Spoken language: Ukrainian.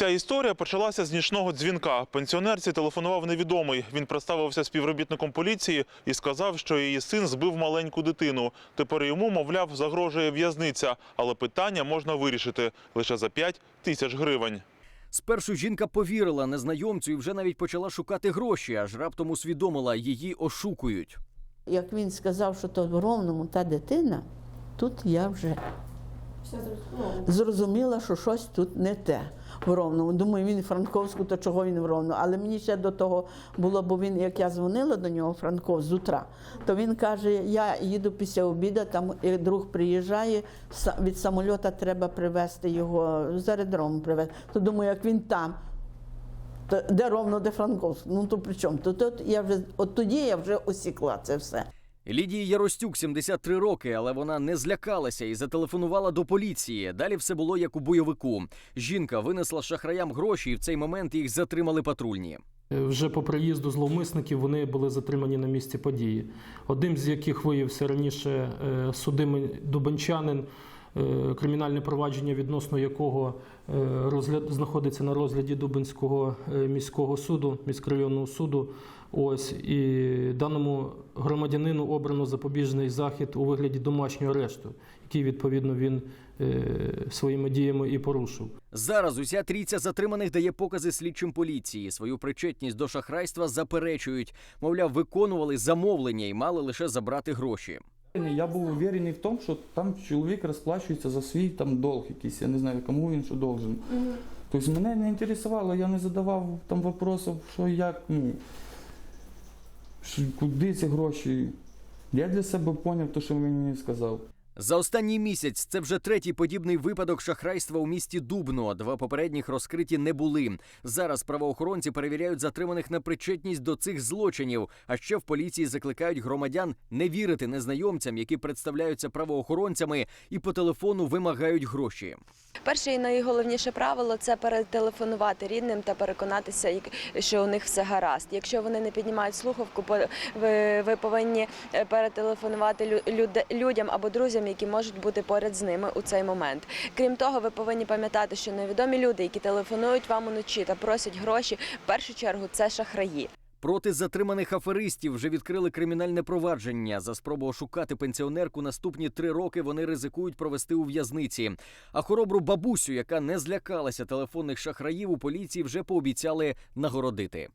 Ця історія почалася з нічного дзвінка. Пенсіонерці телефонував невідомий. Він представився співробітником поліції і сказав, що її син збив маленьку дитину. Тепер йому, мовляв, загрожує в'язниця, але питання можна вирішити лише за 5 тисяч гривень. Спершу жінка повірила незнайомцю і вже навіть почала шукати гроші, аж раптом усвідомила, її ошукують. Як він сказав, що то в Ровному та дитина, тут я вже зрозуміла, що щось тут не те в Ровному. Думаю, він Франковську, то чого він в Ровно. Але мені ще до того було, бо він, як я дзвонила до нього, Франков, з утра, то він каже: я їду після обіду, там друг приїжджає, від самольота треба привезти його з аеродрому привезти. То думаю, як він там. То де ровно, де Франковськ? Ну то при чому? То, то я вже от тоді я вже осікла це все. Лідії Яростюк 73 роки, але вона не злякалася і зателефонувала до поліції. Далі все було як у бойовику. Жінка винесла шахраям гроші, і в цей момент їх затримали патрульні. Вже по приїзду зловмисників вони були затримані на місці події. Одним з яких виявився раніше е, судимий дубанчанин, кримінальне провадження відносно якого е, розгляд знаходиться на розгляді Дубинського е, міського суду, міськрайонного суду. Ось і даному громадянину обрано запобіжний захід у вигляді домашнього арешту, який відповідно він е, своїми діями і порушив. Зараз уся трійця затриманих дає покази слідчим поліції. Свою причетність до шахрайства заперечують. Мовляв, виконували замовлення і мали лише забрати гроші. Я був уверений в тому, що там чоловік розплачується за свій там долг якийсь, я не знаю, кому він що должен. Тобто мене не інтересувало, я не задавав там вопросів, що як, ну, що, куди ці гроші. Я для себе зрозумів те, що він мені сказав. За останній місяць це вже третій подібний випадок шахрайства у місті Дубно. Два попередніх розкриті не були. Зараз правоохоронці перевіряють затриманих на причетність до цих злочинів. А ще в поліції закликають громадян не вірити незнайомцям, які представляються правоохоронцями, і по телефону вимагають гроші. Перше і найголовніше правило це перетелефонувати рідним та переконатися, що у них все гаразд. Якщо вони не піднімають слухавку, ви, ви повинні е, перетелефонувати люд- людям або друзям, які можуть бути поряд з ними у цей момент. Крім того, ви повинні пам'ятати, що невідомі люди, які телефонують вам уночі та просять гроші, в першу чергу це шахраї. Проти затриманих аферистів вже відкрили кримінальне провадження. За спробу ошукати пенсіонерку наступні три роки вони ризикують провести у в'язниці. А хоробру бабусю, яка не злякалася телефонних шахраїв, у поліції вже пообіцяли нагородити.